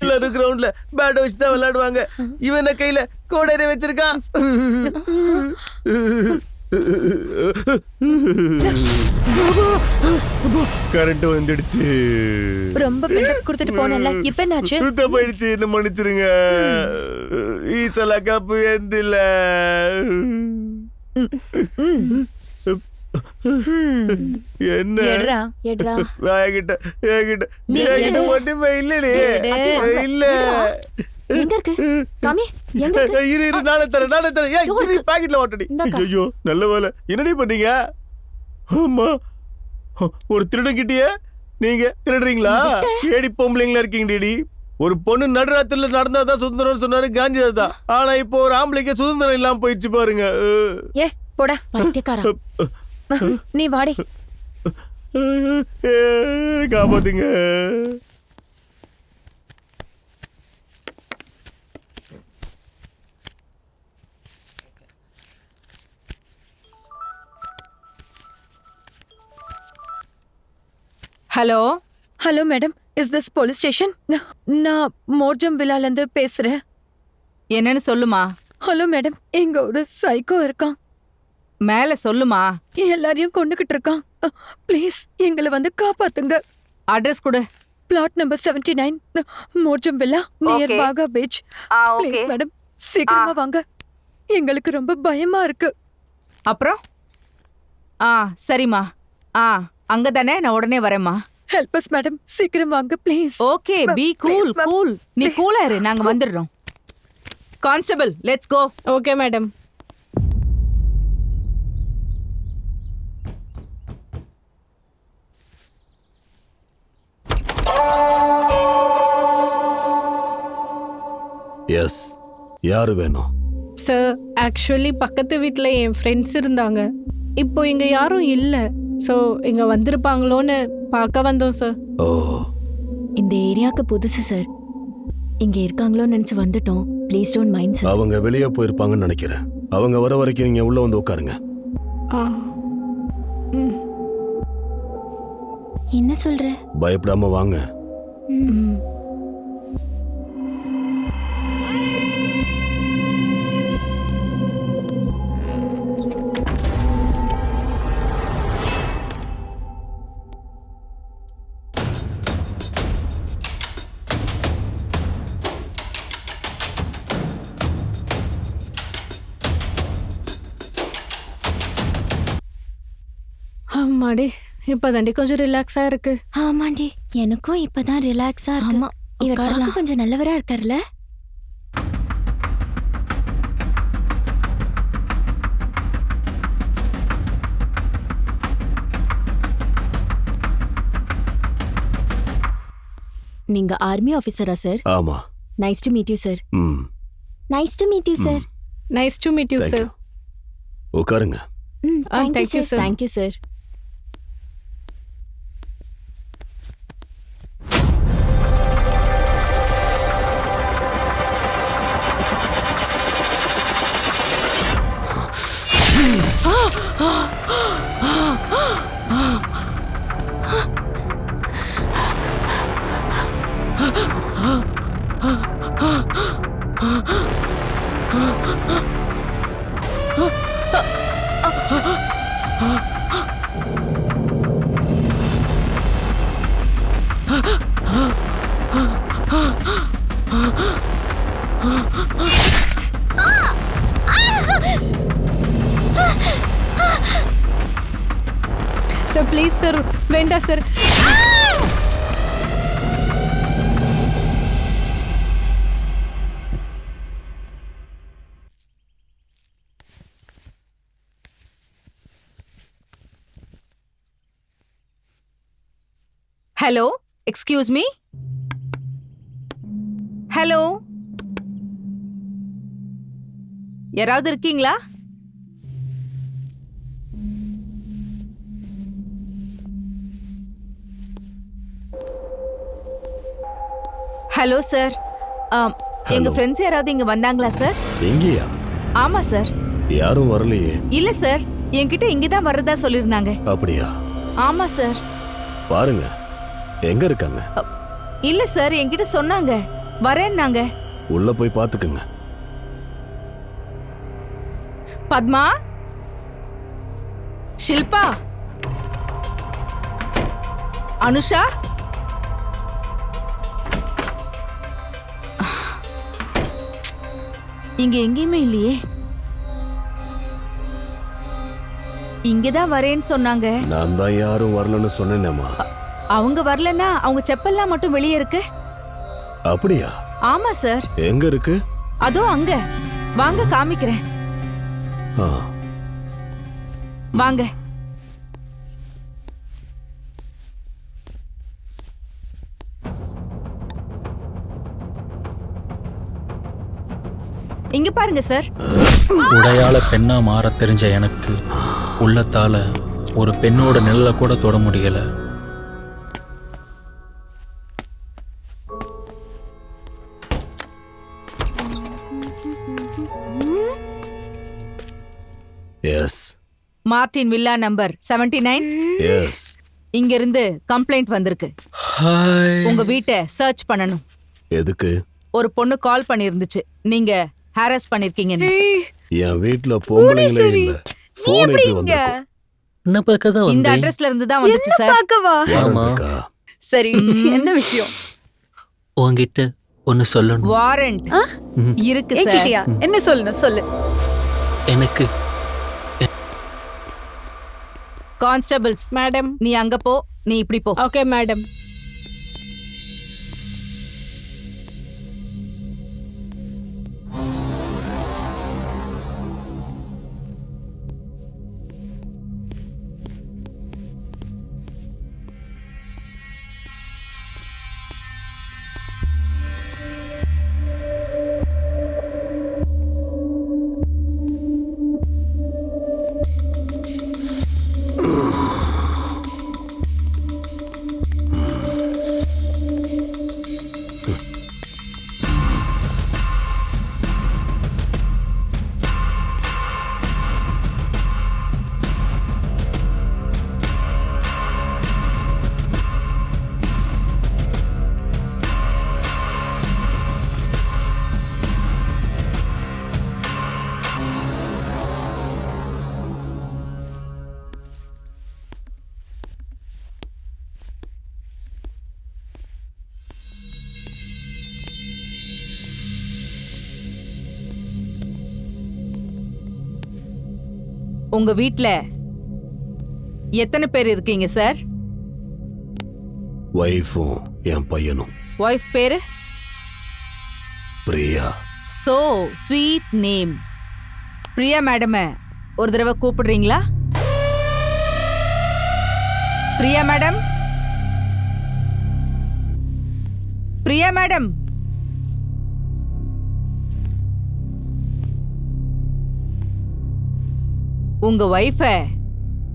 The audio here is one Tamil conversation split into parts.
எல்லாரும் கிரவுண்ட்ல பேட் வச்சு தான் விளையாடுவாங்க. இவன் என்ன கையில கோடரை வச்சிருக்கான்? கரண்ட் வந்துடுச்சு. ரொம்ப பில்டப் கொடுத்துட்டு போனல இப்ப என்னாச்சு? சுத்த போயிடுச்சு. என்ன மன்னிச்சிருங்க. ஈசலா கப்பு எந்தில்ல என்ன? என்கிட்ட என்கிட்ட நீ என்கிட்ட. ஒண்ணுமே இல்லடி எடு. இல்ல. எங்க இருக்கு? காமி எங்க இருக்கு? இரு இரு நாளை தரேன் நாளை தரேன். ஏய். பாக்கெட்ல ஓட்டடி. ஐயோ நல்ல வேலை. என்னடி பண்ணீங்க? ஆமா. ஒரு திருடன் கிட்டியே? நீங்க திருடுறீங்களா? ஏடி பொம்பளைங்களா இருக்கீங்கடி ஒரு பொண்ணு நடுராத்திரில நடந்தாதான் சுதந்திரம் சொன்னாரு காந்தி தான் ஆனா இப்போ ஒரு ஆம்பளைக்கு சுதந்திரம் இல்லாம போயிடுச்சு பாருங்க. ஏ போடா பைத்தியக்காரா நீ வாடி. காப்பாத்துங்க. Hello? Hello madam. Is this police station நான் மோர்ஜம் விழால இருந்து பேசுறேன். என்னன்னு சொல்லுமா? Hello madam. இங்க ஒரு சைக்கோ இருக்கான். மேல சொல்லுமா? எல்லாரையும் கொண்டுகிட்டு இருக்கான். ப்ளீஸ் எங்களை வந்து காப்பாத்துங்க. அட்ரஸ் கொடு. Plot number seventy nine Morjim villa near. Baga beach please madam சீக்கிரமா வாங்க. எங்களுக்கு ரொம்ப பயமா இருக்கு. அப்புறம்? ஆ சரிம்மா. ஆ. அங்க தானே நான் உடனே வரேம்மா. ஹெல்ப் அஸ் மேடம் சீக்கிரம் வாங்க please okay be cool cool நீ கூலா இரு நாங்க வந்துடுறோம். Constable let's go okay madam yes யாரு வேணும் சார் ஆக்சுவலி பக்கத்து வீட்டில் என் ஃப்ரெண்ட்ஸ் இருந்தாங்க. இப்போ இங்கே யாரும் இல்லை. ஸோ இங்கே வந்திருப்பாங்களோன்னு பார்க்க வந்தோம் சார் ஓ. இந்த ஏரியாக்கு புதுசு சார் இங்க இருக்காங்களோன்னு நினைச்சு வந்துட்டோம். ப்ளீஸ் டோன்ட் மைண்ட் சார் அவங்க வெளியே போயிருப்பாங்கன்னு நினைக்கிறேன். அவங்க வர வரைக்கும் நீங்க உள்ள வந்து உட்காருங்க. ஆ. என்ன சொல்ற? பயப்படாம வாங்க. ம். ஆமாடி இப்போ தாண்டி கொஞ்சம் ரிலாக்ஸாக இருக்கு. ஆமாண்டி எனக்கும் இப்பதான் ரிலாக்ஸா இருக்கு. ஆமா, இவர். பார்க்க கொஞ்சம் நல்லவரா இருக்காருல்ல நீங்க ஆர்மி ஆபீசரா சார் ஆமா. Nice to meet you sir ம். Nice to meet you sir nice to meet you sir உட்காருங்க. ம் ஆ, thank you sir. Thank you sir sir please sir வேண்டாம் sir hello excuse me hello யாராவது இருக்கீங்களா? ஹலோ சார் எங்க Hello. ஃப்ரெண்ட்ஸ் யாராவது இங்க வந்தாங்களா சார் எங்கேயா? ஆமா சார் யாரும் வரலையே. இல்ல சார் என்கிட்ட இங்கதான் வர்றதா சொல்லிருந்தாங்க அப்படியா? ஆமா சார் பாருங்க. எங்க இருக்காங்க? இல்ல சார் என்கிட்ட சொன்னாங்க. வரேன்னாங்க. உள்ள போய் பாத்துக்குங்க. பத்மா? ஷில்பா? அனுஷா? இங்க எங்கேயுமே இல்லையே. இங்கதான் வரேன்னு சொன்னாங்க. நான் தான் யாரும் வரலன்னு சொன்னேனேம்மா. அவங்க வரலன்னா அவங்க செப்பல்லாம் மட்டும் வெளியே இருக்கு? அப்படியா? ஆமா சார் எங்க இருக்கு? அதோ அங்க. வாங்க காமிக்கிறேன். வாங்க. இங்க பாருங்க சார் உடையால பெண்ணா மாற தெரிஞ்ச எனக்கு உள்ளத்தால ஒரு பெண்ணோட நிழலை கூட தொட முடியல. Yes Martin villa number 79 nine yes இங்க இருந்து கம்ப்ளைண்ட் வந்திருக்கு. ஹாய் உங்க வீட்டை சர்ச் பண்ணணும். எதுக்கு? ஒரு பொண்ணு கால் பண்ணிருந்துச்சு. நீங்க ஹாரஸ் பண்ணிருக்கீங்கன்னு என் வீட்ல பொம்பளைங்களே இல்ல. போன் எப்படி வந்திருக்கும். என்ன பார்க்க தான் இந்த வந்தேன் அட்ரஸ்ல இருந்து தான் வந்துச்சு சார் பார்க்கவா? ஆமா. சரி என்ன விஷயம்? உன்கிட்ட ஒன்னு சொல்லணும். வாரண்ட். இருக்கு சார் என்கிட்டயா? என்ன சொல்லணும்? சொல்லு. எனக்கு கான்ஸ்டபிள்ஸ் மேடம் நீ அங்க போ நீ இப்படி போ. ஓகே மேடம் உங்க வீட்ல எத்தனை பேர் இருக்கீங்க சார்? ஒய்ஃபும் என் பையனும். ஒய்ஃப் பேரு? Priya. So sweet name Priya madam ஒரு தடவை கூப்பிடுறீங்களா? பிரியா மேடம்? பிரியா மேடம்? உங்க ஒய்ஃப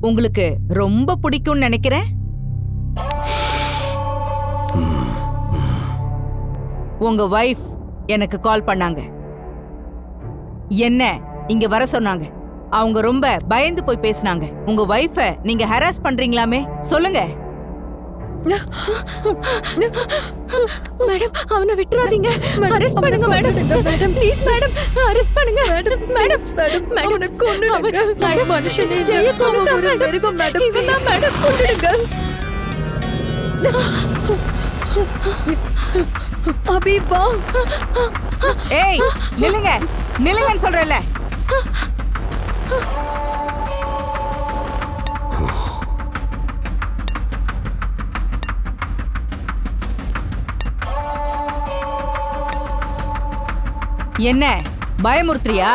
உங்களுக்கு ரொம்ப பிடிக்கும்னு நினைக்கிறேன். உங்க ஒய்ஃப் எனக்கு கால் பண்ணாங்க. என்ன இங்க வர சொன்னாங்க. அவங்க ரொம்ப பயந்து போய் பேசினாங்க. உங்க ஒய்ஃப நீங்க ஹராஸ் பண்றீங்களாமே? சொல்லுங்க. மேடம் அவனை விட்டுறாதீங்க. அரெஸ்ட் பண்ணுங்க madam. Madam please madam. Arrest பண்ணுங்க. Madam madam madam. அவனை கொன்னுடுங்க. மேடம் மனுஷனே ஜெய ஒரு மேடம். மிருகம் மேடம். இவன் தான் மேடம் கொன்னுடுங்க. அபி வா ஏய் நில்லுங்க. நில்லுங்கன்னு சொல்றேன்ல. என்ன பயமுறுத்துறியா?